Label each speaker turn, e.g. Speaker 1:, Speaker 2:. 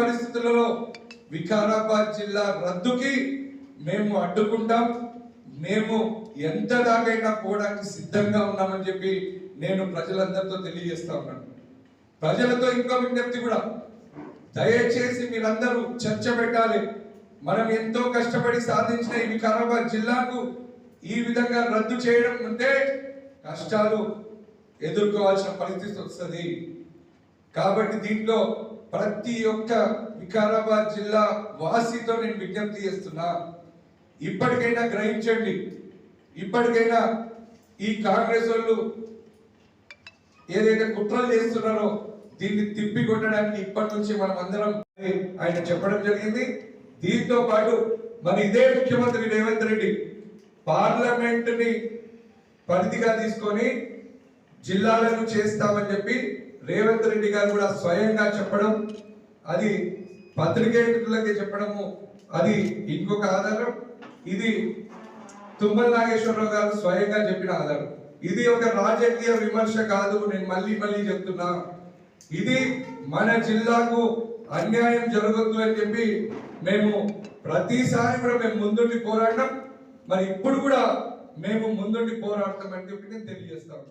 Speaker 1: పరిస్థితులలో వికారాబాద్ జిల్లా రద్దుకి మేము అడ్డుకుంటాం. మేము ఎంత దాకైనా పోవడానికి సిద్ధంగా ఉన్నామని చెప్పి నేను ప్రజలందరితో తెలియజేస్తా ఉన్నాను. ప్రజలతో ఇంకో విజ్ఞప్తి కూడా. దయచేసి మీరందరూ చర్చ పెట్టాలి. మనం ఎంతో కష్టపడి సాధించిన ఈ వికారాబాద్ జిల్లాకు ఈ విధంగా రద్దు చేయడం అంటే కష్టాలు ఎదుర్కోవాల్సిన పరిస్థితి వస్తుంది. కాబట్టి దీంట్లో ప్రతి ఒక్క వికారాబాద్ జిల్లా వాసితో నేను విజ్ఞప్తి చేస్తున్నా ఇప్పటికైనా గ్రహించండి ఇప్పటికైనా ఈ కాంగ్రెస్ వాళ్ళు ఏదైతే కుట్రలు చేస్తున్నారో దీన్ని తిప్పి కొట్టడానికి ఇప్పటి నుంచి మనం అందరం ఆయన చెప్పడం జరిగింది. దీంతో పాటు మరి ఇదే ముఖ్యమంత్రి రేవంత్ రెడ్డి పార్లమెంట్ని పరిధిగా తీసుకొని జిల్లాలను చేస్తామని చెప్పి రేవంత్ రెడ్డి గారు కూడా స్వయంగా చెప్పడం అది పత్రికేయులకి చెప్పడము అది ఇంకొక ఆధారం. ఇది తుమ్మల నాగేశ్వరరావు గారు స్వయంగా చెప్పిన ఆధారం. ఇది ఒక రాజకీయ విమర్శ కాదు నేను మళ్ళీ మళ్ళీ చెప్తున్నా. ఇది మన జిల్లాకు అన్యాయం జరగద్దు అని చెప్పి మేము ప్రతిసారి కూడా మేము ముందుండి పోరాడడం మరి ఇప్పుడు కూడా మేము ముందుండి పోరాడతామని చెప్పి నేను తెలియజేస్తాను